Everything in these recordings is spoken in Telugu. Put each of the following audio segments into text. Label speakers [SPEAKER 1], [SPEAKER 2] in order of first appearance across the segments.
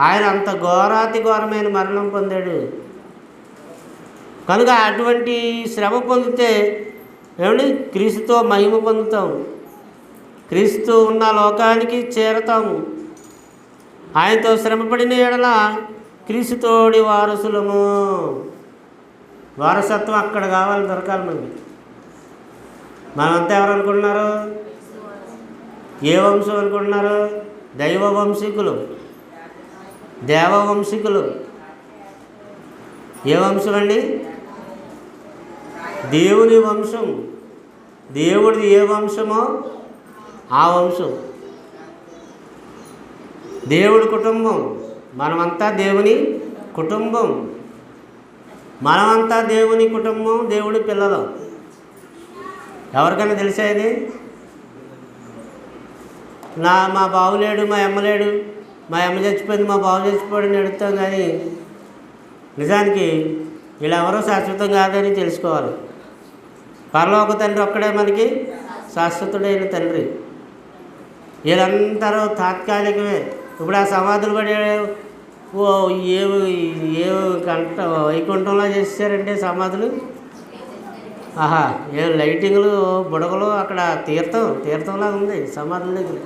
[SPEAKER 1] ఆయన అంత ఘోరాతి ఘోరమైన మరణం పొందాడు. కనుక అటువంటి శ్రమ పొందితే ఏమండి? క్రీస్తుతో మహిమ పొందుతాం. క్రీస్తు ఉన్న లోకానికి చేరతాము ఆయనతో శ్రమపడిన ఎడల క్రీస్తుతోడి వారసులము. వారసత్వం అక్కడ కావాలి దొరకాలి మనకి. మనమంతా ఎవరు అనుకుంటున్నారు? ఏ వంశం అనుకుంటున్నారు? దైవ వంశీకులు. దేవవంశికులు. ఏ వంశం అండి దేవుని వంశం. దేవుడిది ఏ వంశమో ఆ వంశం. దేవుడి కుటుంబం. మనమంతా దేవుని కుటుంబం. మనమంతా దేవుని కుటుంబం దేవుడి పిల్లలు. ఎవరికైనా తెలిసాయి నా మా బావులేడు మా ఎమ్మలేడు మా అమ్మ చచ్చిపోయింది మా బాబు చచ్చిపోయాడని అడుగుతాం కానీ నిజానికి వీళ్ళెవరూ శాశ్వతం కాదని తెలుసుకోవాలి. పరలోక తండ్రి ఒక్కడే మనకి శాశ్వతుడైన తండ్రి. వీళ్ళందరూ తాత్కాలికమే. ఇప్పుడు ఆ సమాధులు పడి ఓ ఏ ఏ కంట వైకుంఠంలో చేశారంటే సమాధులు? ఆహా ఏ లైటింగ్లు బుడగలు అక్కడ తీర్థం తీర్థంలాగా ఉంది సమాధుల దగ్గర.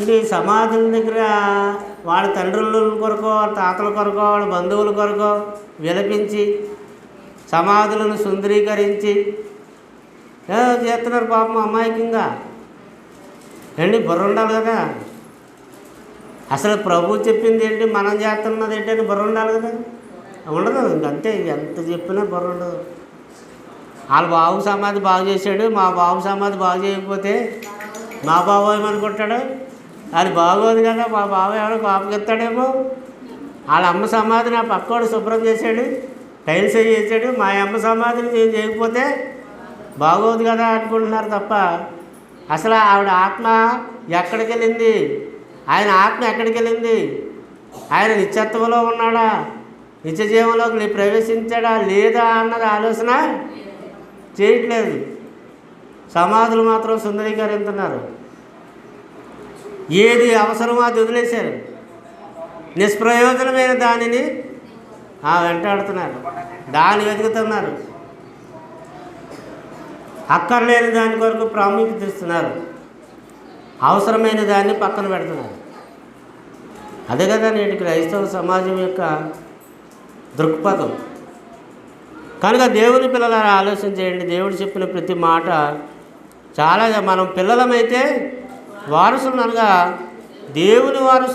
[SPEAKER 1] ఇది సమాధుల దగ్గర వాళ్ళ తండ్రుల కొరకో వాళ్ళ తాతల కొరకో వాళ్ళ బంధువుల కొరకో విలపించి సమాధులను సుందరీకరించి ఏ చేస్తున్నారు పాపం అమాయకంగా ఏంటి బుర్ర ఉండాలి కదా? అసలు ప్రభు చెప్పింది ఏంటి మనం చేస్తున్నది ఏంటి అని బుర్ర ఉండాలి కదా? ఉండదు ఇంకంతే ఎంత చెప్పినా బుర్ర ఉండదు. వాళ్ళ బాబు సమాధి బాగు చేశాడు మా బాబు సమాధి బాగు చేయకపోతే మా బాబు ఏమనుకుంటాడు? అది బాగోదు కదా మా బావ ఎవడో పాపకెత్తాడేమో వాళ్ళ అమ్మ సమాధిని ఆ పక్కోడు శుభ్రం చేశాడు టైల్స్ చేశాడు మా అమ్మ సమాధిని నేను చేయకపోతే బాగోదు కదా అనుకుంటున్నారు తప్ప. అసలు ఆవిడ ఆత్మ ఎక్కడికి వెళ్ళింది? ఆయన ఆత్మ ఎక్కడికి వెళ్ళింది? ఆయన నిత్యత్వంలో ఉన్నాడా? నిత్య జీవంలోకి ప్రవేశించాడా లేదా అన్నది ఆలోచన చేయట్లేదు. సమాధులు మాత్రం సుందరీకరిస్తున్నారు. ఏది అవసరమో అది వదిలేశారు. నిష్ప్రయోజనమైన దానిని ఆ వెంటాడుతున్నారు దాన్ని వెతుకుతున్నారు. అక్కర్లేని దాని కొరకు ప్రాముఖ్యత ఇస్తున్నారు. అవసరమైన దాన్ని పక్కన పెడుతున్నారు. అదే కదా నేటి క్రైస్తవ సమాజం యొక్క దృక్పథం. కనుక దేవుని పిల్లలారా ఆలోచన చేయండి. దేవుడు చెప్పిన ప్రతి మాట చాలా మనం పిల్లలమైతే వారసులు అనగా దేవుని వారసు